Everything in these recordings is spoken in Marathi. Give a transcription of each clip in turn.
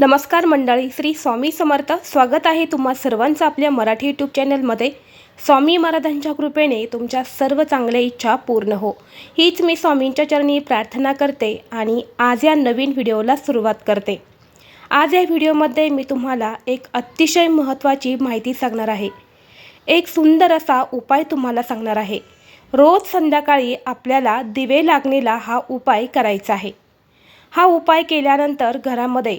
नमस्कार मंडळी श्री स्वामी समर्थ. स्वागत आहे तुम्हा सर्वांचं आपल्या मराठी यूट्यूब चॅनलमध्ये स्वामी महाराजांच्या कृपेने तुमच्या सर्व चांगल्या इच्छा पूर्ण हो. हीच मी स्वामींच्या चरणी प्रार्थना करते आणि आज या नवीन व्हिडिओला सुरुवात करते. आज या व्हिडिओमध्ये मी तुम्हाला एक अतिशय महत्त्वाची माहिती सांगणार आहे. एक सुंदर असा उपाय तुम्हाला सांगणार आहे. रोज संध्याकाळी आपल्याला दिवे लागणीला हा उपाय करायचा आहे. हा उपाय केल्यानंतर घरामध्ये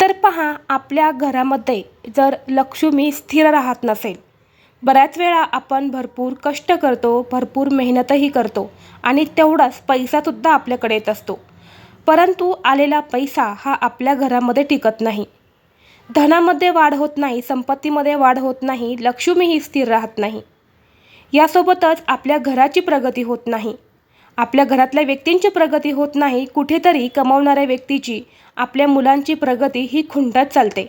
तर पहा आपल्या घरामध्ये जर लक्ष्मी स्थिर राहत नसेल बऱ्याच वेळा आपण भरपूर कष्ट करतो भरपूर मेहनतही करतो आणि तेवढाच पैसासुद्धा आपल्याकडे येत असतो. परंतु आलेला पैसा हा आपल्या घरामध्ये टिकत नाही. धनामध्ये वाढ होत नाही संपत्तीमध्ये वाढ होत नाही लक्ष्मीही स्थिर राहत नाही. यासोबतच आपल्या घराची प्रगती होत नाही. आपल्या घरातल्या व्यक्तींची प्रगती होत नाही कुठेतरी कमावणाऱ्या व्यक्तीची आपल्या मुलांची प्रगती ही खुंटत चालते.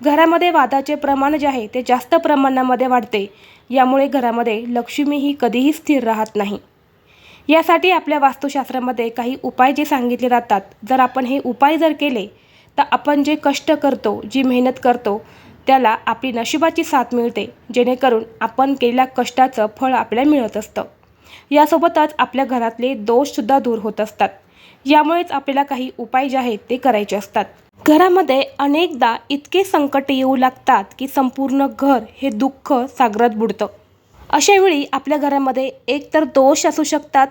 घरामध्ये वादाचे प्रमाण जे आहे ते जास्त प्रमाणामध्ये वाढते. यामुळे घरामध्ये लक्ष्मी ही कधीही स्थिर राहत नाही. यासाठी आपल्या वास्तुशास्त्रामध्ये काही उपाय जे सांगितले जातात. जर आपण हे उपाय जर केले तर आपण जे कष्ट करतो जी मेहनत करतो त्याला आपली नशिबाची साथ मिळते. जेणेकरून आपण केलेल्या कष्टाचं फळ आपल्याला मिळत असतं. यासोबतच आपल्या घरातले दोषसुद्धा दूर होत असतात. यामुळेच आपल्याला काही उपाय जे आहेत ते करायचे असतात. घरामध्ये अनेकदा इतके संकट येऊ लागतात की संपूर्ण घर हे दुःख सागरात बुडतं. अशावेळी आपल्या घरामध्ये एकतर दोष असू शकतात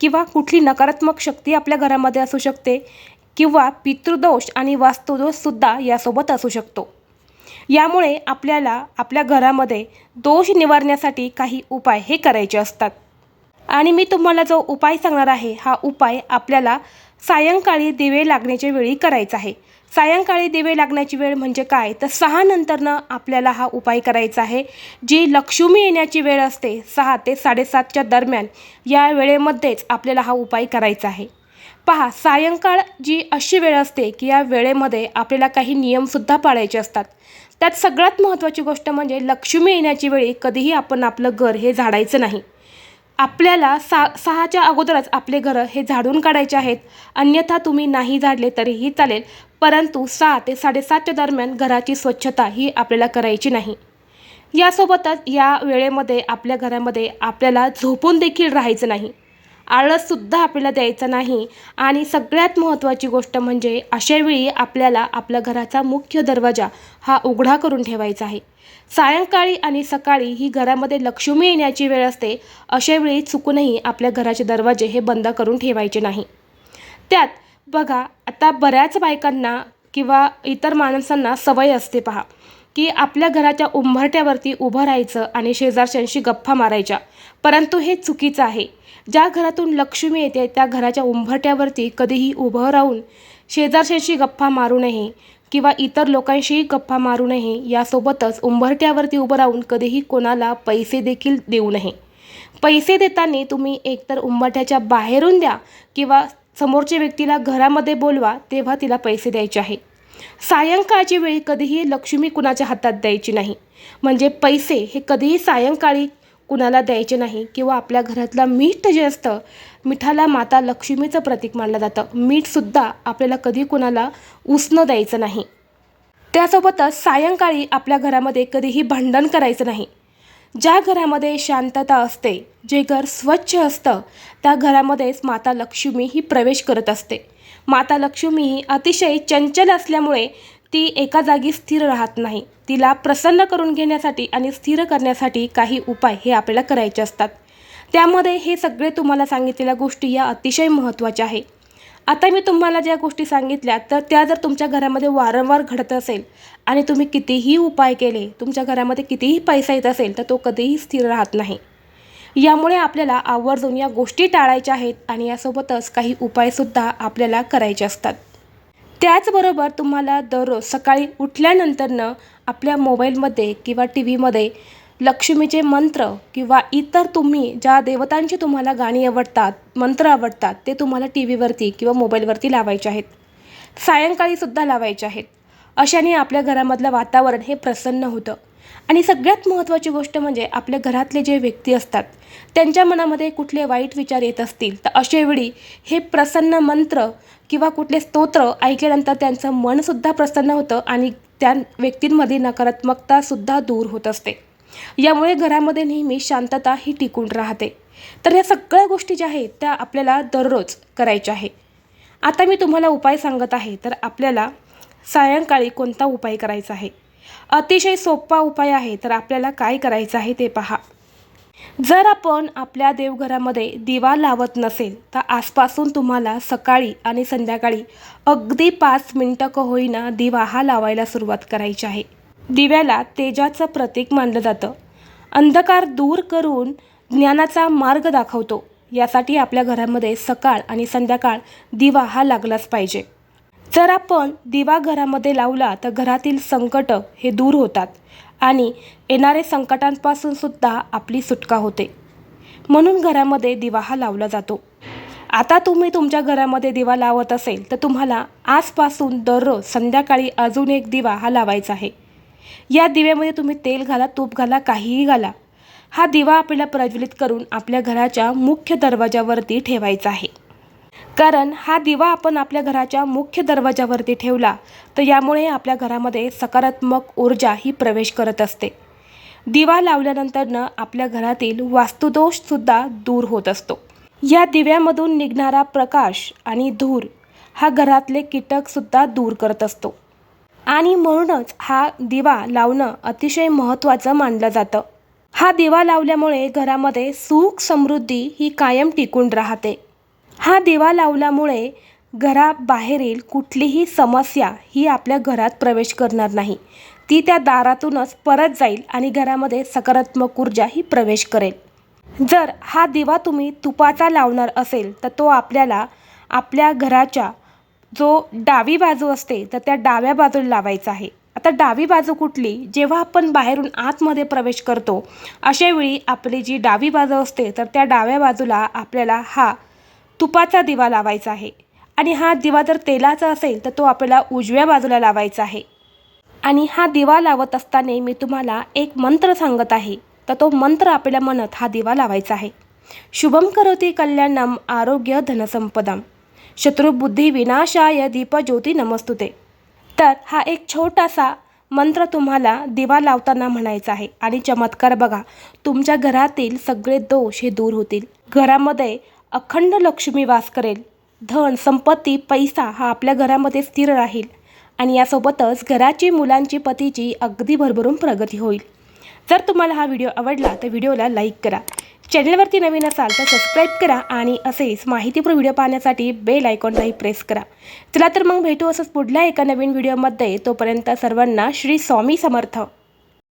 किंवा कुठली नकारात्मक शक्ती आपल्या घरामध्ये असू शकते किंवा पितृदोष आणि वास्तुदोषसुद्धा यासोबत असू शकतो. यामुळे आपल्याला आपल्या घरामध्ये दोष निवारण्यासाठी काही उपाय हे करायचे असतात. आणि मी तुम्हाला जो उपाय सांगणार आहे हा उपाय आपल्याला सायंकाळी दिवे लागण्याच्या वेळी करायचा आहे. सायंकाळी दिवे लागण्याची वेळ म्हणजे काय? तर सहा नंतरनं आपल्याला हा उपाय करायचा आहे. जी लक्ष्मी येण्याची वेळ असते सहा ते साडेसातच्या दरम्यान या वेळेमध्येच आपल्याला हा उपाय करायचा आहे. पहा सायंकाळ जी अशी वेळ असते की या वेळेमध्ये आपल्याला काही नियमसुद्धा पाळायचे असतात. त्यात सगळ्यात महत्त्वाची गोष्ट म्हणजे लक्ष्मी येण्याची वेळी कधीही आपण आपलं घर हे झाडायचं नाही. आपल्याला सा सहाच्या अगोदरच आपले घरं हे झाडून काढायचे आहेत. अन्यथा तुम्ही नाही झाडले तरीही चालेल परंतु सहा ते साडेसातच्या दरम्यान घराची स्वच्छता ही आपल्याला करायची नाही. यासोबतच या वेळेमध्ये आपल्या घरामध्ये आपल्याला झोपून देखील राहायचं नाही. आळससुद्धा आपल्याला द्यायचा नाही. आणि सगळ्यात महत्त्वाची गोष्ट म्हणजे अशावेळी आपल्याला आपल्या घराचा मुख्य दरवाजा हा उघडा करून ठेवायचा आहे. सायंकाळी आणि सकाळी ही घरामध्ये लक्ष्मी येण्याची वेळ असते अशावेळी चुकूनही आपल्या घराचे दरवाजे हे बंद करून ठेवायचे नाही. त्यात बघा आता बऱ्याच बायकांना किंवा इतर माणसांना सवय असते पहा. की आपल्या घराच्या उंबरट्यावरती उभं राहायचं आणि शेजारच्यांशी गप्पा मारायच्या. परंतु हे चुकीचं आहे. ज्या घरातून लक्ष्मी येते त्या घराच्या उंबरट्यावरती कधीही उभं राहून शेजारच्यांशी गप्पा मारू नये किंवा इतर लोकांशीही गप्पा मारू नये यासोबतच उंबरट्यावरती उभं राहून कधीही कोणाला पैसे देखील देऊ नये. पैसे देताना तुम्ही एकतर उंबरट्याच्या बाहेरून द्या किंवा समोरच्या व्यक्तीला घरामध्ये बोलवा तेव्हा तिला पैसे द्यायचे आहे. सायंकाळची वेळी कधीही लक्ष्मी कुणाच्या हातात द्यायची नाही. म्हणजे पैसे हे कधीही सायंकाळी कुणाला द्यायचे नाही किंवा आपल्या घरातलं मीठ जे असतं मिठाला माता लक्ष्मीचं प्रतीक मानलं जातं. मीठसुद्धा आपल्याला कधी कुणाला उसणं द्यायचं नाही. त्यासोबतच सायंकाळी आपल्या घरामध्ये कधीही भांडण करायचं नाही. ज्या घरामध्ये शांतता असते जे घर स्वच्छ असतं त्या घरामध्येच माता लक्ष्मी ही प्रवेश करत असते. माता लक्ष्मी ही अतिशय चंचल असल्यामुळे ती एका जागी स्थिर राहत नाही. तिला प्रसन्न करून घेण्यासाठी आणि स्थिर करण्यासाठी काही उपाय हे आपल्याला करायचे असतात. त्यामध्ये हे सगळे तुम्हाला सांगितलेल्या गोष्टी या अतिशय महत्त्वाच्या आहे. आता मी तुम्हाला ज्या गोष्टी सांगितल्या तर त्या जर तुमच्या घरामध्ये वारंवार घडत असेल आणि तुम्ही कितीही उपाय केले तुमच्या घरामध्ये कितीही पैसा येत असेल तर तो कधीही स्थिर राहत नाही. यामुळे आपल्याला आवर्जून या गोष्टी टाळायच्या आहेत आणि यासोबतच काही उपायसुद्धा आपल्याला करायचे असतात. त्याचबरोबर तुम्हाला दररोज सकाळी उठल्यानंतरनं आपल्या मोबाईलमध्ये किंवा टी व्हीमध्ये लक्ष्मीचे मंत्र किंवा इतर तुम्ही ज्या देवतांची तुम्हाला गाणी आवडतात मंत्र आवडतात ते तुम्हाला टी व्हीवरती किंवा मोबाईलवरती लावायचे आहेत. सायंकाळीसुद्धा लावायचे आहेत. अशाने आपल्या घरामधलं वातावरण हे प्रसन्न होतं. आणि सगळ्यात महत्त्वाची गोष्ट म्हणजे आपल्या घरातले जे व्यक्ती असतात त्यांच्या मनामध्ये कुठले वाईट विचार येत असतील तर अशावेळी हे प्रसन्न मंत्र किंवा कुठले स्तोत्र ऐकल्यानंतर त्यांचं मनसुद्धा प्रसन्न होतं आणि त्या व्यक्तींमध्ये नकारात्मकतासुद्धा दूर होत असते. यामुळे घरामध्ये नेहमी शांतता ही टिकून राहते. तर या सगळ्या गोष्टी ज्या आहेत त्या आपल्याला दररोज करायच्या आहे आता मी तुम्हाला उपाय सांगत आहे तर आपल्याला सायंकाळी कोणता उपाय करायचा आहे? अतिशय सोपा उपाय आहे तर आपल्याला काय करायचं आहे ते पहा. जर आपण आपल्या देवघरामध्ये दिवा लावत नसेल तर आजपासून तुम्हाला सकाळी आणि संध्याकाळी अगदी पाच मिनटं क होईना दिवा हा लावायला सुरुवात करायची आहे. दिव्याला तेजाचं प्रतीक मानलं जातं. अंधकार दूर करून ज्ञानाचा मार्ग दाखवतो. यासाठी आपल्या घरामध्ये सकाळ आणि संध्याकाळ दिवा हा लागलाच पाहिजे. जर आपण दिवा घरामध्ये लावला तर घरातील संकट हे दूर होतात आणि येणारे संकटांपासून सुद्धा आपली सुटका होते. म्हणून घरामध्ये दिवा हा लावला जातो. आता तुम्ही तुमच्या घरामध्ये दिवा लावत असेल तर तुम्हाला आजपासून दररोज संध्याकाळी अजून एक दिवा हा लावायचा आहे. या दिव्यामध्ये तुम्ही तेल घाला तूप घाला काहीही घाला. हा दिवा आपल्याला प्रज्वलित करून आपल्या घराच्या मुख्य दरवाजावरती ठेवायचा आहे. कारण हा दिवा आपण आपल्या घराच्या मुख्य दरवाजावरती ठेवला तर यामुळे आपल्या घरामध्ये सकारात्मक ऊर्जा ही प्रवेश करत असते. दिवा लावल्यानंतरनं आपल्या घरातील वास्तुदोषसुद्धा दूर होत असतो. या दिव्यामधून निघणारा प्रकाश आणि धूर हा घरातले कीटकसुद्धा दूर करत असतो. आणि म्हणूनच हा दिवा लावणं अतिशय महत्त्वाचं मानलं जातं. हा दिवा लावल्यामुळे घरामध्ये सुख समृद्धी ही कायम टिकून राहते. हा दिवा लावल्यामुळे घराबाहेरील कुठलीही समस्या ही आपल्या घरात प्रवेश करणार नाही. ती त्या दारातूनच परत जाईल आणि घरामध्ये सकारात्मक ऊर्जा ही प्रवेश करेल. जर हा दिवा तुम्ही तुपाचा लावणार असेल तर तो आपल्याला आपल्या घराच्या जो डावी बाजू असते तर त्या डाव्या बाजूला लावायचा आहे. आता डावी बाजू कुठली? जेव्हा आपण बाहेरून आतमध्ये प्रवेश करतो अशावेळी आपली जी डावी बाजू असते तर त्या डाव्या बाजूला आपल्याला हा तुपाचा दिवा लावायचा आहे. आणि हा दिवा जर तेलाचा असेल तर तो आपल्याला उजव्या बाजूला लावायचा आहे. आणि हा दिवा लावत असताना मी तुम्हाला एक मंत्र सांगत आहे. तर तो मंत्र आपल्या मनात हा दिवा लावायचा आहे. शुभम करोती कल्याणम आरोग्य धनसंपदम. शत्रुबुद्धी विनाशाय दीपज्योती नमस्तुते. तर हा एक छोटासा मंत्र तुम्हाला दिवा लावताना म्हणायचा आहे. आणि चमत्कार बघा तुमच्या घरातील सगळे दोष हे दूर होतील. घरामध्ये अखंड लक्ष्मी वास करेल. धन संपत्ती पैसा हा आपल्या घरामध्ये स्थिर राहील आणि यासोबतच घराची मुलांची पतीची अगदी भरभरून प्रगती होईल. जर तुम्हाला हा व्हिडिओ आवडला तर व्हिडिओला लाईक करा. चॅनलवरती नवीन असाल तर सबस्क्राईब करा आणि असेच माहितीपूर्ण व्हिडिओ पाहण्यासाठी बेल आयकॉनलाही प्रेस करा. चला तर मग भेटू असंच पुढल्या एका नवीन व्हिडिओमध्ये. तोपर्यंत सर्वांना श्री स्वामी समर्थ.